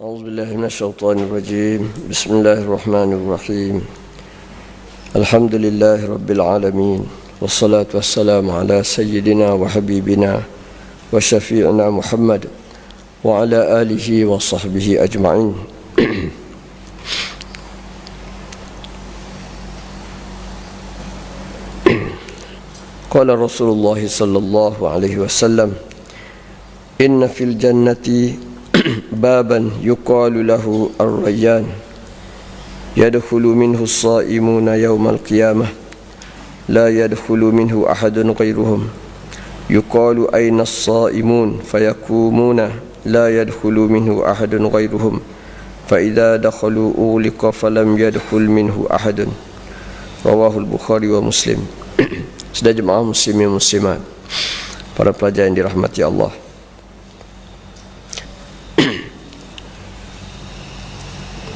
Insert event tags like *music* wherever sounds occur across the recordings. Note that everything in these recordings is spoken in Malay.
أعوذ بالله من الشيطان الرجيم. بسم الله الرحمن الرحيم. الحمد لله رب العالمين والصلاة والسلام على سيدنا وحبيبنا وشفيعنا محمد وعلى آله وصحبه أجمعين. قال رسول الله صلى الله عليه وسلم إن في الجنة بابا يقال له الريان يدخل منه الصائمون يوم القيامة لا يدخل منه أحد غيرهم يقال أين الصائمون فيقومون لا يدخل منه أحد غيرهم فإذا دخلوا أغلق فلم يدخل منه أحد رواه البخاري ومسلم سيدنا جماعة مسلمين مسلمان para pelajar yang dirahmati Allah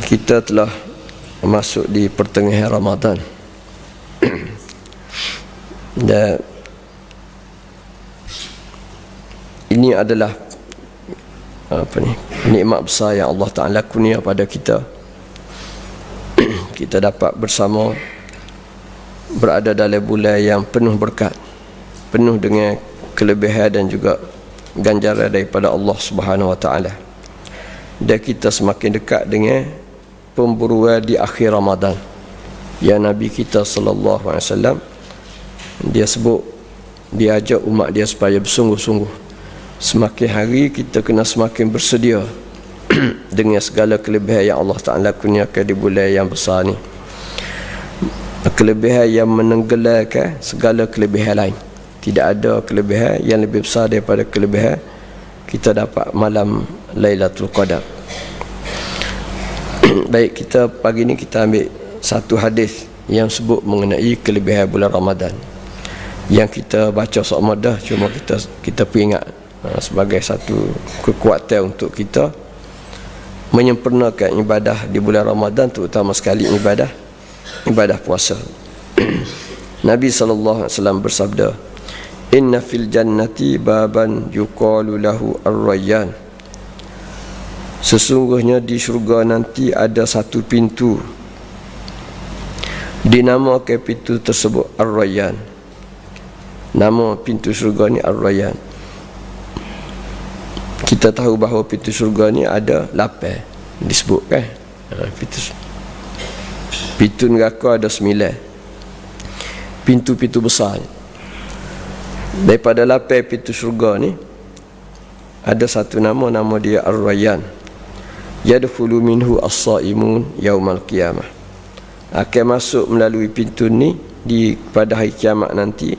Kita telah masuk di pertengahan Ramadan. *clears throat* Dan Ini adalah apa ni nikmat besar yang Allah Taala kurnia pada kita. *clears throat* Kita dapat bersama berada dalam bulan yang penuh berkat penuh dengan kelebihan dan juga ganjaran daripada Allah Subhanahu wa taala. Dan kita semakin dekat dengan pemburuan di akhir Ramadan. Yang Nabi kita sallallahu alaihi wasallam dia sebut dia ajak umat dia supaya bersungguh-sungguh. Semakin hari kita kena semakin bersedia *clears throat* dengan segala kelebihan yang Allah Taala kurniakan di bulan yang besar ni. Kelebihan yang menenggelamkan segala kelebihan lain. Tidak ada kelebihan yang lebih besar daripada kelebihan kita dapat malam Lailatul Qadar *coughs* baik kita pagi ni kita ambil satu hadis yang sebut mengenai kelebihan bulan Ramadan. Yang kita baca sama dah cuma kita kita peringat Ha, sebagai satu kekuatan untuk kita menyempurnakan ibadah di bulan Ramadan terutama sekali ibadah ibadah puasa. *coughs* Nabi sallallahu alaihi wasallam bersabda Inna fil jannati baban yuqalu lahu ar-rayyan Sesungguhnya di syurga nanti ada satu pintu. Dinamakan pintu tersebut ar-rayyan. Nama pintu syurga ni ar-rayyan. Kita tahu bahawa pintu syurga ni ada lapan disebut kan? Ha, pintu pintu neraka ada sembilan. Pintu-pintu besar daripada lapan pintu syurga ni ada satu nama nama dia Ar-Rayyan yadkhulu minhu as-saimun yaumal qiyamah. Akan masuk melalui pintu ni di pada hari kiamat nanti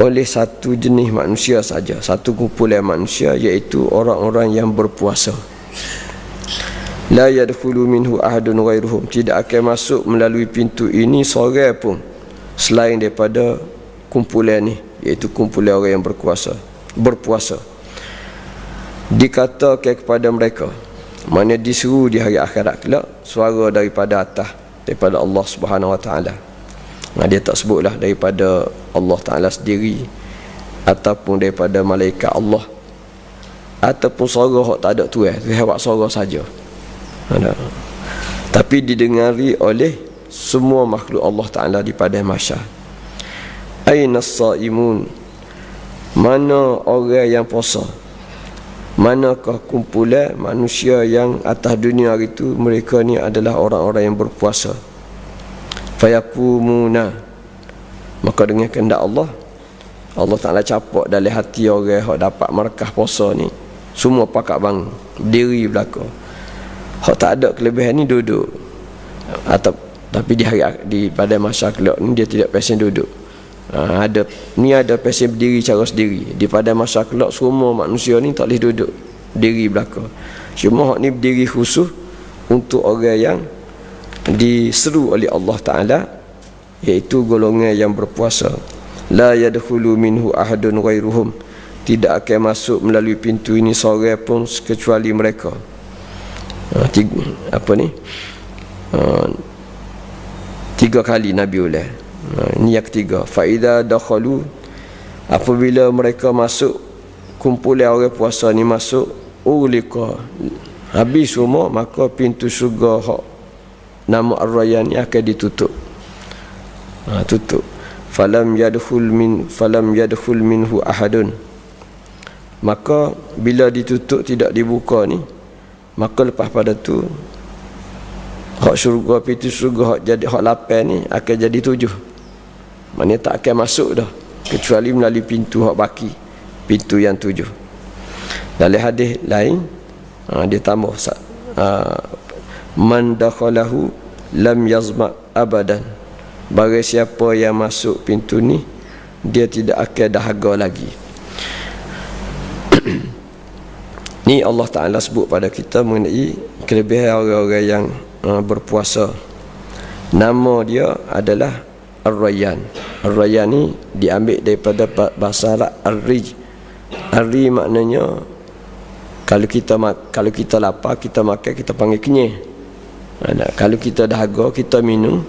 oleh satu jenis manusia saja satu kumpulan manusia iaitu orang-orang yang berpuasa. La yadkhulu minhu ahadun ghairuhum. Tidak akan masuk melalui pintu ini seorang pun selain daripada kumpulan ni iaitu kumpulan orang yang berkuasa berpuasa. Dikatakan kepada mereka mana disuruh di hari akhirat kelak suara daripada atas daripada Allah Subhanahu wa taala. Nah, dia tak sebutlah daripada Allah Ta'ala sendiri Ataupun daripada malaikat Allah Ataupun suara yang tak ada tu eh. Lewat suara saja. Ada. Tapi didengari oleh Semua makhluk Allah Ta'ala di pada masyar Aina sa'imun Mana orang yang puasa Manakah kumpulan manusia yang atas dunia itu Mereka ni adalah orang-orang yang berpuasa fayakumuna maka dengan kehendak Allah Allah Taala capak dalam hati orang yang dapat markah puasa ni. Semua pakak bang diri belaka. Hak tak ada kelebihan ni duduk. Atau tapi di hari di pada masa kelak ni dia tidak pesen duduk ha, ada ni ada pesen berdiri cara sendiri. Di pada masa kelak semua manusia ni tak boleh duduk diri belaka cuma hak ni berdiri khusus untuk orang yang diseru oleh Allah Taala iaitu golongan yang berpuasa. La yadkhulu minhu ahadun ghairuhum. Tidak akan masuk melalui pintu ini seorang pun kecuali mereka. Ha, tiga, apa ni? Ha, tiga kali Nabi ulah ha, ini yang ketiga. Faida dakhalu apabila mereka masuk kumpulan orang puasa ni masuk ulika habis semua maka pintu syurga hak nama ar-rayyan ni akan ditutup. Ha, tutup. Falam yadkhul min falam yadkhul minhu ahadun. Maka bila ditutup tidak dibuka ni maka lepas pada tu hak syurga pintu syurga hak jadi hak lapan ni akan jadi tujuh maknanya tak akan masuk dah. Kecuali melalui pintu hak baki. Pintu yang tujuh. Dalam hadis lain ha, dia tambah ha, man dakhalahu lam yazma abadan. Bagi siapa yang masuk pintu ni dia tidak akan dahaga lagi. *clears throat* Ni Allah Taala sebut pada kita mengenai kelebihan orang-orang yang uh, berpuasa. Nama dia adalah Ar-Rayyan Ar-Rayyan ni diambil daripada bahasa Arab Ar-Rij. Ar-Ri maknanya kalau kita kalau kita lapar kita makan kita panggil kenyih. Ada kalau kita dahaga kita minum.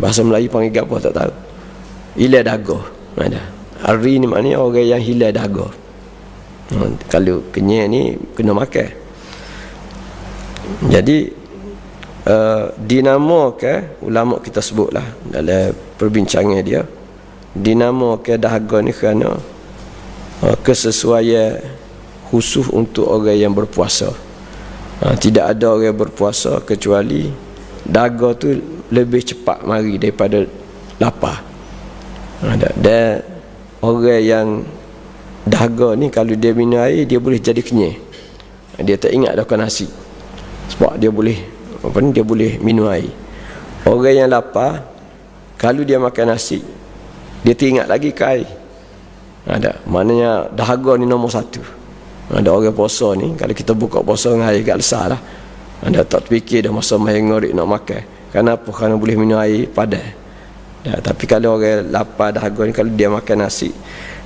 Bahasa Melayu panggil apa tak tahu. Hilang dahaga. Ada Ar-Ri ni maknanya orang yang hilang dahaga. Kalau kenyih ni kena makan. Jadi uh, dinamakan ulama kita sebutlah dalam perbincangan dia dinamakan dahaga ni kerana uh, kesesuaian khusus untuk orang yang berpuasa. Uh, tidak ada orang yang berpuasa kecuali dahaga tu lebih cepat mari daripada lapar. Ada dan orang yang dahaga ni kalau dia minum air dia boleh jadi kenyih dia tak ingat dah nasi. Sebab dia boleh apa ni dia boleh minum air. Orang yang lapar kalau dia makan nasi dia teringat lagi ke air? Ada. Maknanya dahaga ni nombor satu. Ada orang puasa ni kalau kita buka puasa dengan air agak lesar lah. Ada tak terfikir dah masa main ngorik nak makan. Kenapa? Kerana boleh minum air padan ya, tapi kalau orang lapar dahaga ni kalau dia makan nasi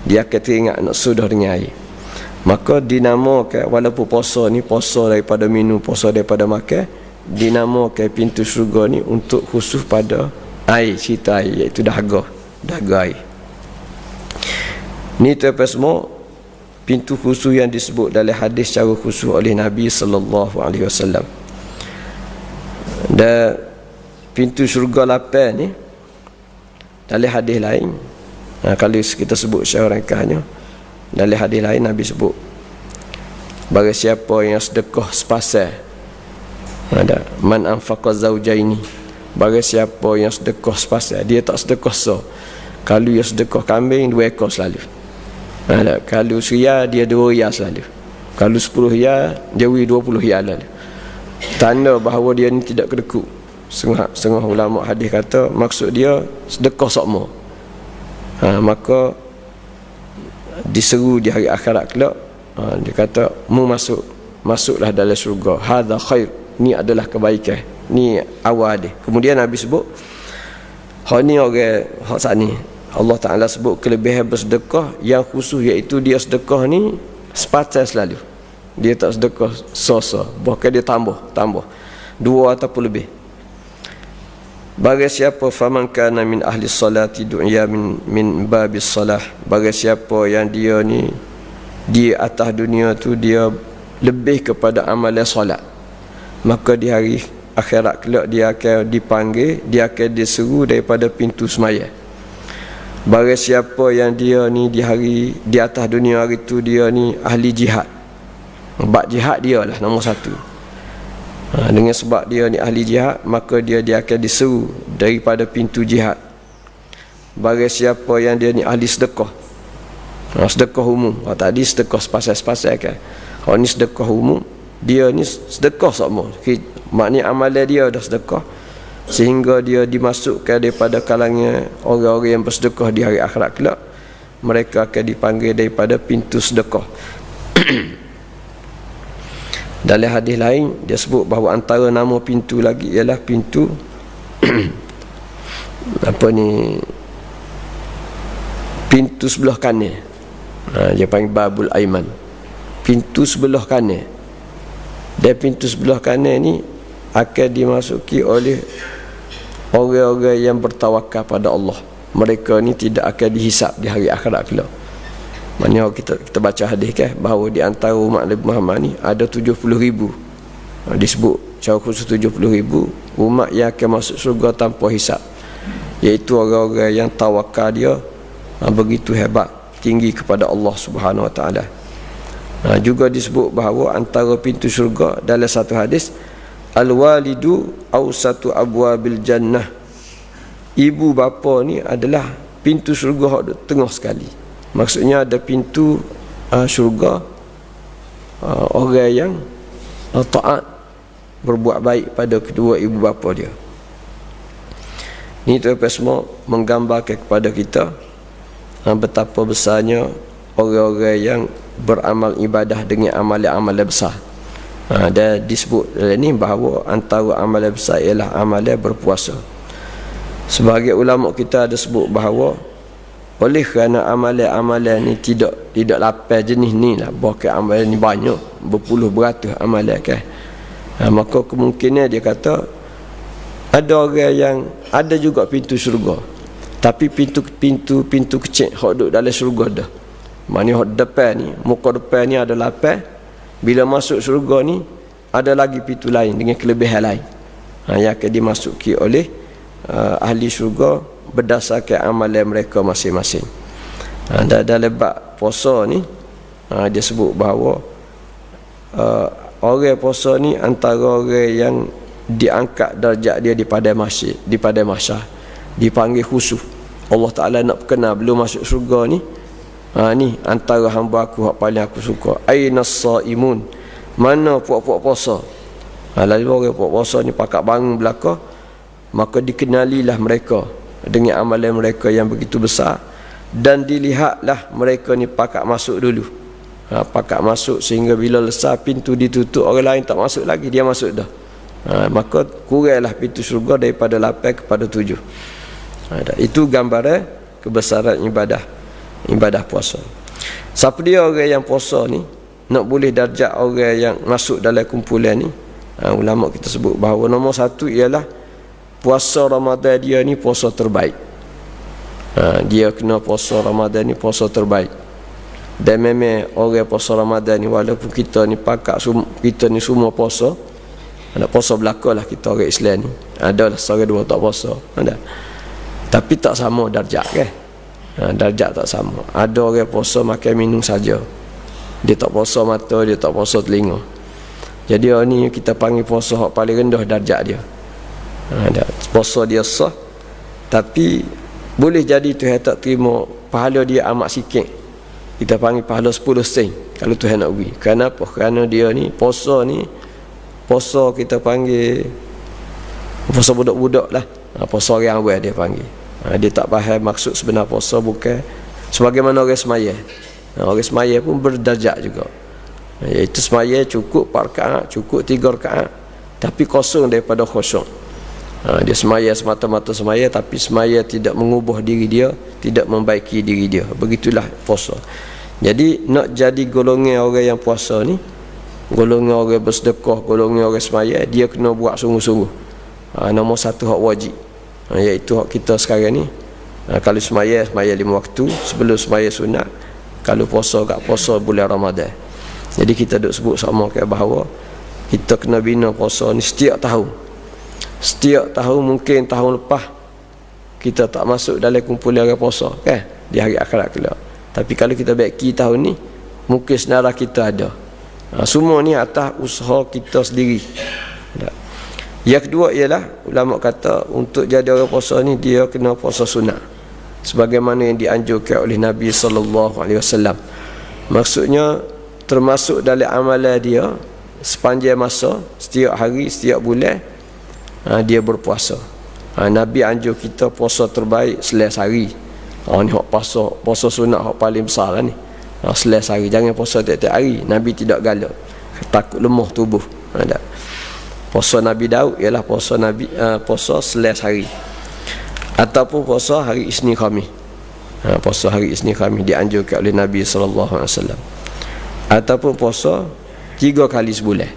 dia akan teringat nak sudah dengan air. Maka dinamakan walaupun puasa ni puasa daripada minum puasa daripada makan dinamakan pintu syurga ni untuk khusus pada air cerita air iaitu dahaga dahaga air. Ni tuan semua pintu khusus yang disebut dalam hadis secara khusus oleh Nabi sallallahu alaihi wasallam. Dan pintu syurga lapan ni dalam hadis lain ha, kalau kita sebut secara ringkasnya dalam hadis lain Nabi sebut bagi siapa yang sedekah sepasal ada man anfaqa zaujaini bagi siapa yang sedekah sepasal dia tak sedekah so. Kalau dia sedekah kambing dua ekor selalu. Ada kalau suya dia dua riyal selalu. Kalau sepuluh dia wi dua puluh riyal lalu tanda bahawa dia ni tidak kedekut setengah, setengah ulama hadis kata maksud dia sedekah sokmo ha, maka diseru di hari akhirat kelak ha, dia kata mu masuk masuklah dalam syurga. Hadha khair. Ni adalah kebaikan ni awal dia. Kemudian Nabi sebut hak ni orang hak saat ni. Allah Ta'ala sebut kelebihan bersedekah yang khusus iaitu dia sedekah ni sepatah selalu dia tak sedekah sosa bahkan dia tambah tambah. Dua ataupun lebih. Bagi siapa faman kana min ahli salati du'ya min min babis salah. Bagi siapa yang dia ni di atas dunia tu dia lebih kepada amalan solat maka di hari akhirat kelak dia akan dipanggil dia akan diseru daripada pintu semaya bagi siapa yang dia ni di hari di atas dunia hari tu dia ni ahli jihad. Bab jihad dia lah nombor satu. Ha, dengan sebab dia ni ahli jihad maka dia dia akan diseru daripada pintu jihad. Bagi siapa yang dia ni ahli sedekah. Ha, sedekah umum. Ha, tadi sedekah sepasal-sepasal kan. Ha, ni sedekah umum dia ni sedekah semua maknanya amalan dia dah sedekah. Sehingga dia dimasukkan daripada kalangan orang-orang yang bersedekah di hari akhirat kelak mereka akan dipanggil daripada pintu sedekah. *clears throat* Dalam hadis lain dia sebut bahawa antara nama pintu lagi ialah pintu *clears throat* apa ni pintu sebelah kanan. Ha, dia panggil babul aiman. Pintu sebelah kanan. Dan pintu sebelah kanan ni akan dimasuki oleh orang-orang yang bertawakal pada Allah. Mereka ni tidak akan dihisap di hari akhirat kelak. Mana kita kita baca hadis kan bahawa di antara umat Nabi Muhammad ni ada 70 ribu. Ha, disebut cara khusus 70 ribu umat yang akan masuk surga tanpa hisap. Iaitu orang-orang yang tawakal dia ha, begitu hebat tinggi kepada Allah Subhanahu Wa Taala. Ha, juga disebut bahawa antara pintu surga dalam satu hadis al walidu au satu abwabil jannah ibu bapa ni adalah pintu surga yang tengah sekali maksudnya ada pintu uh, surga uh, orang yang uh, taat berbuat baik pada kedua ibu bapa dia. Ini tuan semua menggambarkan kepada kita ha, betapa besarnya orang-orang yang beramal ibadah dengan amalan-amalan besar. Ha, dan disebut dalam ini bahawa antara amalan besar ialah amalan berpuasa. Sebagai ulama kita ada sebut bahawa oleh kerana amalan-amalan ni tidak tidak lapar jenis ni lah. Bahkan amalan ni banyak. Berpuluh beratus amalan kan ha, maka kemungkinan dia kata ada orang yang ada juga pintu syurga tapi pintu pintu pintu kecil hok duduk dalam syurga dah mana hok depan ni muka depan ni ada lapan bila masuk syurga ni ada lagi pintu lain dengan kelebihan lain. Ha, yang akan dimasuki oleh uh, ahli syurga berdasarkan amalan mereka masing-masing. Ha, dalam bab puasa ni ha, dia sebut bahawa uh, orang puasa ni antara orang yang diangkat darjat dia di pada masjid di pada masa dipanggil khusus Allah Taala nak kenal belum masuk surga ni ha, ni antara hamba aku yang paling aku suka. Aina saimun mana puak-puak puasa? Ha, lalu orang puak puasa ni pakak bangun belaka maka dikenalilah mereka dengan amalan mereka yang begitu besar. Dan dilihatlah mereka ni pakak masuk dulu. Ha, pakat masuk sehingga bila lesar pintu ditutup orang lain tak masuk lagi dia masuk dah. Ha, maka kuranglah pintu syurga daripada lapan kepada tujuh. Ha, itu gambaran kebesaran ibadah ibadah puasa. Siapa dia orang yang puasa ni nak boleh darjat orang yang masuk dalam kumpulan ni? Ha, ulama kita sebut bahawa nombor satu ialah puasa Ramadan dia ni puasa terbaik. Ha, dia kena puasa Ramadan ni puasa terbaik. Dan memang orang puasa Ramadan ni walaupun kita ni pakak kita ni semua puasa ada puasa belaka lah kita orang Islam ni. Ada lah seorang dua tak puasa. Ada tapi tak sama darjat kan ha, darjat tak sama. Ada orang puasa makan minum saja. Dia tak puasa mata dia tak puasa telinga. Jadi orang ni kita panggil puasa yang paling rendah darjat dia. Ada puasa dia sah tapi boleh jadi Tuhan tak terima pahala dia amat sikit. Kita panggil pahala 10 sen kalau Tuhan nak beri. Kenapa? Kerana dia ni puasa ni puasa kita panggil puasa budak-budak lah. Ha, puasa orang awal dia panggil ha, dia tak faham maksud sebenar puasa bukan. Sebagaimana orang semaya. Ha, orang semaya pun berdajak juga. Ha, iaitu semaya cukup 4 rakaat cukup 3 rakaat tapi kosong daripada khusyuk dia semaya semata-mata semaya tapi semaya tidak mengubah diri dia tidak membaiki diri dia. Begitulah puasa. Jadi nak jadi golongan orang yang puasa ni golongan orang bersedekah golongan orang semaya dia kena buat sungguh-sungguh. Nombor satu hak wajib ha, iaitu hak kita sekarang ni. Ha, kalau semaya semaya lima waktu. Sebelum semaya sunat kalau puasa kat puasa bulan Ramadan. Jadi kita duk sebut sama ke bahawa kita kena bina puasa ni setiap tahun. Setiap tahun mungkin tahun lepas kita tak masuk dalam kumpulan orang puasa kan? Di hari akhirat kelak. Tapi kalau kita beki tahun ni mungkin senara kita ada. Ha, semua ni atas usaha kita sendiri. Tak. Yang kedua ialah ulama kata untuk jadi orang puasa ni dia kena puasa sunat sebagaimana yang dianjurkan oleh Nabi sallallahu alaihi wasallam. Maksudnya termasuk dalam amalan dia sepanjang masa setiap hari setiap bulan ha, dia berpuasa. Ha, Nabi anjur kita puasa terbaik seles hari. Ha, ni hak puasa puasa sunat hak paling besar lah ni. Ha, seles hari. Jangan puasa tiap-tiap hari. Nabi tidak galak. Takut lemah tubuh. Ha, puasa Nabi Daud ialah puasa Nabi uh, puasa seles hari. Ataupun puasa hari Isnin Khamis. Ha, puasa hari Isnin Khamis dianjurkan oleh Nabi sallallahu alaihi wasallam. Ataupun puasa tiga kali sebulan.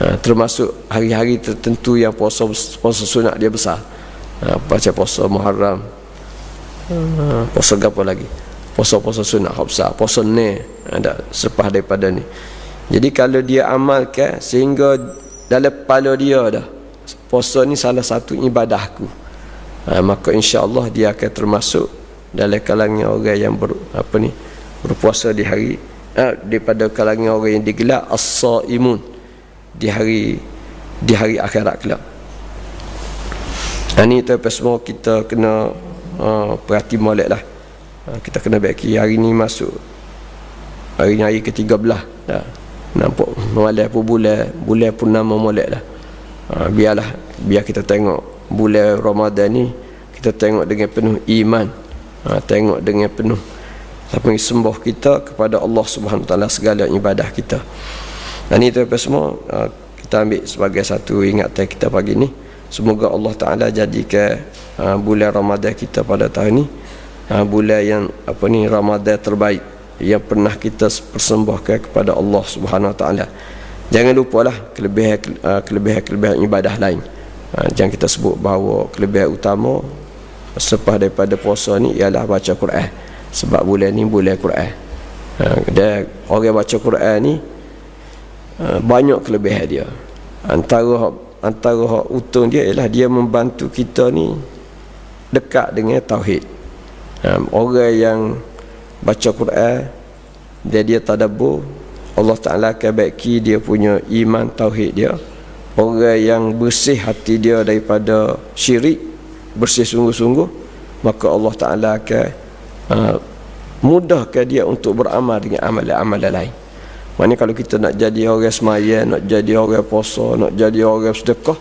Ha, termasuk hari-hari tertentu yang puasa puasa sunat dia besar. Ha, baca puasa Muharram. Ha, puasa apa lagi? Puasa-puasa sunat besar. Puasa ni ada selepas daripada ni. Jadi kalau dia amalkan sehingga dalam kepala dia dah puasa ni salah satu ibadahku ha, maka insya-Allah dia akan termasuk dalam kalangan orang yang ber, apa ni berpuasa di hari ha, daripada kalangan orang yang digelar as-saimun di hari di hari akhirat kelak. Ini ha, tu semua kita kena uh, perhati molek lah. Uh, kita kena baiki hari ni masuk hari ni hari ke-13 dah. Nampak malam pun bulan bulan pun nama molek lah. Uh, biarlah biar kita tengok bulan Ramadan ni kita tengok dengan penuh iman. Uh, tengok dengan penuh apa sembah kita kepada Allah Subhanahu taala segala ibadah kita. Dan itu apa semua uh, kita ambil sebagai satu ingatan kita pagi ni. Semoga Allah Taala jadikan uh, bulan Ramadan kita pada tahun ni uh, bulan yang apa ni Ramadan terbaik yang pernah kita persembahkan kepada Allah Subhanahu taala. Jangan lupalah kelebihan kelebihan-kelebihan ibadah lain. Jangan kita sebut bahawa kelebihan utama selepas daripada puasa ni ialah baca Quran sebab bulan ni bulan Quran ha, dan orang baca Quran ni banyak kelebihan dia antara antara hak untung dia ialah dia membantu kita ni dekat dengan tauhid ha, orang yang baca Quran dia dia tadabbur Allah Taala akan baiki dia punya iman tauhid dia orang yang bersih hati dia daripada syirik bersih sungguh-sungguh maka Allah Taala akan Ha, mudahkan dia untuk beramal dengan amalan-amalan lain. Maknanya kalau kita nak jadi orang semaya, nak jadi orang puasa, nak jadi orang sedekah,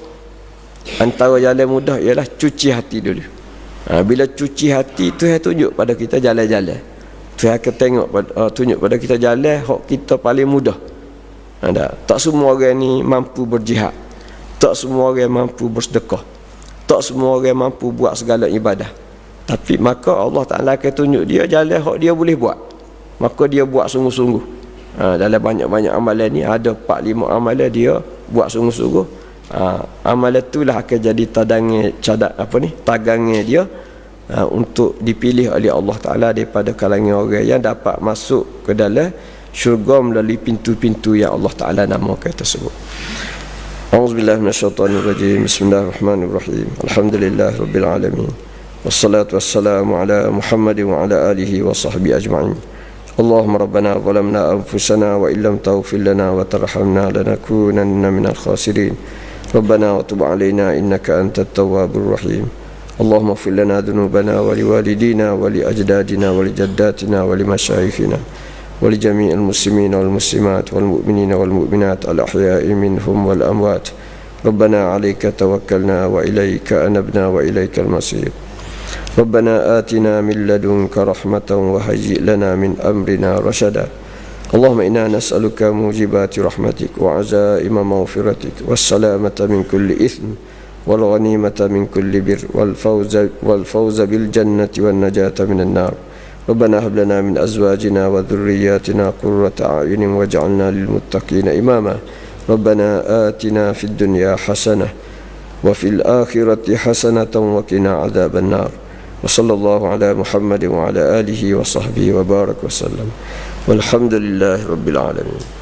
antara jalan mudah ialah cuci hati dulu. Ha, bila cuci hati tu yang tunjuk pada kita jalan-jalan. Tu akan tengok uh, tunjuk pada kita jalan hak kita paling mudah. Ada. Tak semua orang ni mampu berjihad. Tak semua orang mampu bersedekah. Tak semua orang mampu buat segala ibadah. Tapi maka Allah Ta'ala akan tunjuk dia jalan yang dia boleh buat. Maka dia buat sungguh-sungguh. Ha, dalam banyak-banyak amalan ni ada 4-5 amalan dia buat sungguh-sungguh. Ha, amalan itulah akan jadi tadangnya cadat apa ni tagangnya dia ha, untuk dipilih oleh Allah Taala daripada kalangan orang yang dapat masuk ke dalam syurga melalui pintu-pintu yang Allah Taala namakan tersebut. Auzubillahi minasyaitonirrajim. Bismillahirrahmanirrahim. Alhamdulillahirabbil alamin. والصلاة والسلام على محمد وعلى آله وصحبه أجمعين اللهم ربنا ظلمنا أنفسنا وإن لم تغفر لنا وترحمنا لنكونن من الخاسرين ربنا وتب علينا إنك أنت التواب الرحيم اللهم اغفر لنا ذنوبنا ولوالدينا ولأجدادنا ولجداتنا ولمشايخنا ولجميع المسلمين والمسلمات والمؤمنين والمؤمنات الأحياء منهم والأموات. ربنا عليك توكلنا وإليك أنبنا وإليك المصير. ربنا آتنا من لدنك رحمة وهيئ لنا من أمرنا رشدا. اللهم إنا نسألك موجبات رحمتك وعزائم مغفرتك والسلامة من كل إثم. والغنيمة من كل بر والفوز, والفوز بالجنة والنجاة من النار. ربنا هب لنا من أزواجنا وذرياتنا قرة أعين واجعلنا للمتقين إماما. ربنا آتنا في الدنيا حسنة وفي الآخرة حسنة وقنا عذاب النار. وصلى الله على محمد وعلى آله وصحبه وبارك وسلم. والحمد لله رب العالمين.